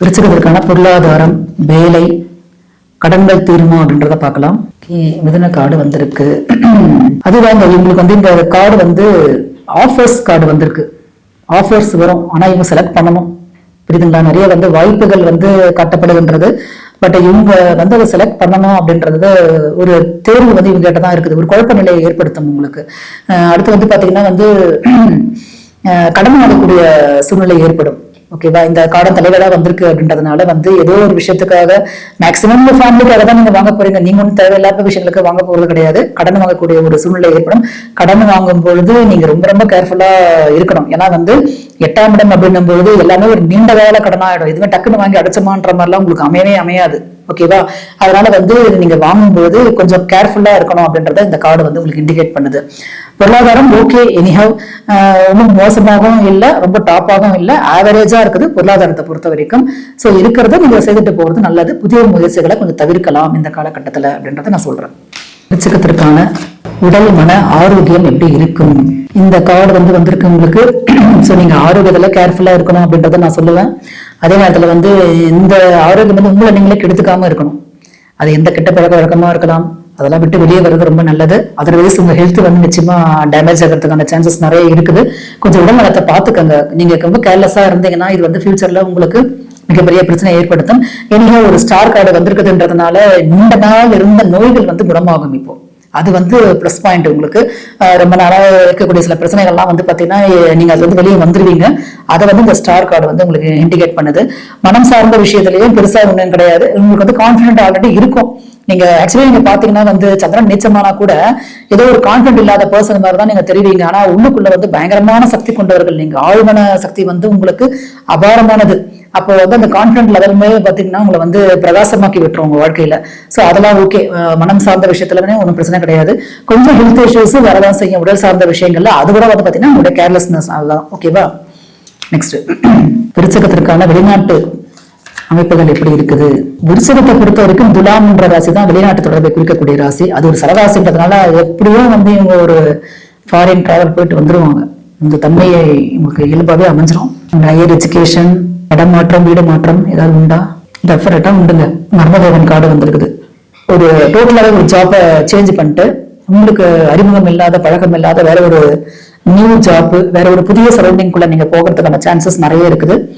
விருச்சிகத்திற்கான பொருளாதாரம் வேலை கடன்கள் தீருமா அப்படின்றத பார்க்கலாம். மிதுன கார்டு வந்திருக்கு. அதுதாங்க இவங்களுக்கு வந்து இந்த கார்டு வந்து ஆஃபர்ஸ் கார்டு வந்திருக்கு. ஆஃபர்ஸ் வரும் ஆனா இவங்க செலக்ட் பண்ணணும். புரியுதுங்களா? நிறைய வந்து வாய்ப்புகள் வந்து காட்டப்படுகின்றது. பட் இவங்க வந்து அதை செலக்ட் பண்ணணும் அப்படின்றது ஒரு தேர்வு வந்து இவங்க கிட்ட தான் இருக்குது. ஒரு குழப்ப நிலையை ஏற்படுத்தும் உங்களுக்கு. அடுத்து வந்து பாத்தீங்கன்னா வந்து கடன் வாங்கக்கூடிய சூழ்நிலை ஏற்படும். ஓகேவா இந்த காலம் தலைவராக வந்திருக்கு அப்படின்றதுனால வந்து ஏதோ ஒரு விஷயத்துக்காக மேக்சிமம் உங்க ஃபேமிலிக்காக தான் நீங்க வாங்க போறீங்க. நீங்க ஒன்றும் தேவையில்லாத விஷயங்களுக்கு வாங்க போறது கிடையாது. கடன் வாங்கக்கூடிய ஒரு சூழ்நிலை ஏற்படும். கடன் வாங்கும் பொழுது நீங்க ரொம்ப ரொம்ப கேர்ஃபுல்லா இருக்கணும். ஏன்னா வந்து எட்டாம் இடம் அப்படின்னும் பொழுது எல்லாமே ஒரு நீண்ட கால கடனாயிடும் இதுவே டக்குன்னு வாங்கி அடைச்சமான்ற மாதிரிலாம் உங்களுக்கு அமையவே அமையாது. ஓகேவா அதனால வந்து நீங்க வாங்கும்போது கொஞ்சம் கேர்ஃபுல்லா இருக்கணும் அப்படின்றத இந்த கார்டு வந்து உங்களுக்கு இண்டிகேட் பண்ணுது. பொருளாதாரம் ஓகே எனிஹவ் ஒன்றும் மோசமாகவும் இல்லை ரொம்ப டாப்பாகவும் இல்லை. ஆவரேஜாக இருக்குது பொருளாதாரத்தை பொறுத்த வரைக்கும். ஸோ இருக்கிறத நீங்கள் செய்துட்டு போகிறது நல்லது. புதிய முயற்சிகளை கொஞ்சம் தவிர்க்கலாம் இந்த காலகட்டத்தில் அப்படின்றத நான் சொல்கிறேன் விருச்சிகத்திற்கான உடல் மன ஆரோக்கியம் எப்படி இருக்கும்? இந்த கார்டு வந்து வந்திருக்கு உங்களுக்கு. ஸோ நீங்கள் ஆரோக்கியத்தில் கேர்ஃபுல்லாக இருக்கணும் அப்படின்றத நான் சொல்லுவேன். அதே நேரத்தில் வந்து இந்த ஆரோக்கியம் வந்து உங்களை நீங்களே கெடுத்துக்காமல் இருக்கணும். அது எந்த கெட்ட பழக்க வழக்கமா இருக்கலாம். அதெல்லாம் விட்டு வெளியே வர்றது ரொம்ப நல்லது. அதர்வைஸ் உங்க ஹெல்த் வந்து நிச்சயமா டேமேஜ் ஆகிறதுக்கான சான்சஸ் நிறைய இருக்குது. கொஞ்சம் உடல் நலத்தை பார்த்துக்கங்க. நீங்க ரொம்ப கேர்லெஸ்ஸா இருந்தீங்கன்னா இது வந்து ஃபியூச்சர்ல உங்களுக்கு மிகப்பெரிய பிரச்சனை ஏற்படுத்தும். இனியும் ஒரு ஸ்டார் கார்டு வந்திருக்குதுன்றதுனால நீண்ட நாள் இருந்த நோய்கள் வந்து குணமாகும் இப்போ. அது வந்து ப்ளஸ் பாயிண்ட் உங்களுக்கு. ரொம்ப நாளாக இருக்கக்கூடிய சில பிரச்சனைகள்லாம் வந்து பார்த்தீங்கன்னா நீங்கள் அது வந்து வெளியே வந்துடுவீங்க அதை வந்து இந்த ஸ்டார் கார்டு வந்து உங்களுக்கு இண்டிகேட் பண்ணுது. மனம் சார்ந்த விஷயத்துலையும் பெருசாக ஒன்றும் கிடையாது. உங்களுக்கு வந்து கான்ஃபிடென்ட் ஆல்ரெடி இருக்கும். நீங்க ஆக்சுவலி நீங்க பாத்தீங்கன்னா வந்து சந்திரன் நீச்சமானா கூட ஏதோ ஒரு கான்ஃபிடென்ட் இல்லாத பர்சன் மாதிரி தான் நீங்க தெரிவிங்க. ஆனா உள்ளுக்குள்ள வந்து பயங்கரமான சக்தி கொண்டவர்கள். நீங்க ஆழ்மன சக்தி வந்து உங்களுக்கு அபாரமானது. அப்போ வந்து அந்த கான்ஃபிடென்ட் லெவலுமே பார்த்தீங்கன்னா உங்களை வந்து பிரகாசமாக்கி விட்டுரும் உங்க வாழ்க்கையில. ஸோ அதெல்லாம் ஓகே மனம் சார்ந்த விஷயத்துலமே ஒன்றும் பிரச்சனை கிடையாது. கொஞ்சம் ஹெல்த் இஷ்யூஸ் வரதான் செய்யும் உடல் சார்ந்த விஷயங்கள்ல. அது கூட வந்து பார்த்தீங்கன்னா உங்களுடைய கேர்லெஸ்னஸ் அதுதான் ஓகேவா நெக்ஸ்ட் விருச்சகத்திற்கான வெளிநாட்டு அமைப்புகள் எப்படி இருக்குது? விருச்சகத்தை பொறுத்த வரைக்கும் துலாம்ன்ற ராசி தான் வெளிநாட்டு தொடர்பை குறிக்கக்கூடிய ராசி. அது ஒரு சரராசின்றதுனால எப்படியோ வந்து இவங்க ஒரு ஃபாரின் டிராவல் போயிட்டு வந்துருவாங்க. இந்த தன்மையை உங்களுக்கு இயல்பாகவே அமைஞ்சிரும். ஹையர் எஜுகேஷன் இடம் மாற்றம் வீடு மாற்றம் ஏதாவது உண்டா? டெஃபரட்டா உண்டுங்க. மர்மதேவன் கார்டு வந்திருக்குது. ஒரு டோட்டலாவே ஒரு ஜாப்பை சேஞ்ச் பண்ணிட்டு உங்களுக்கு அறிமுகம் இல்லாத பழக்கம் இல்லாத வேற ஒரு நியூ ஜாப் வேற ஒரு புதிய சரௌண்டிங்குள்ள நீங்க போகிறதுக்கான சான்சஸ் நிறைய இருக்குது.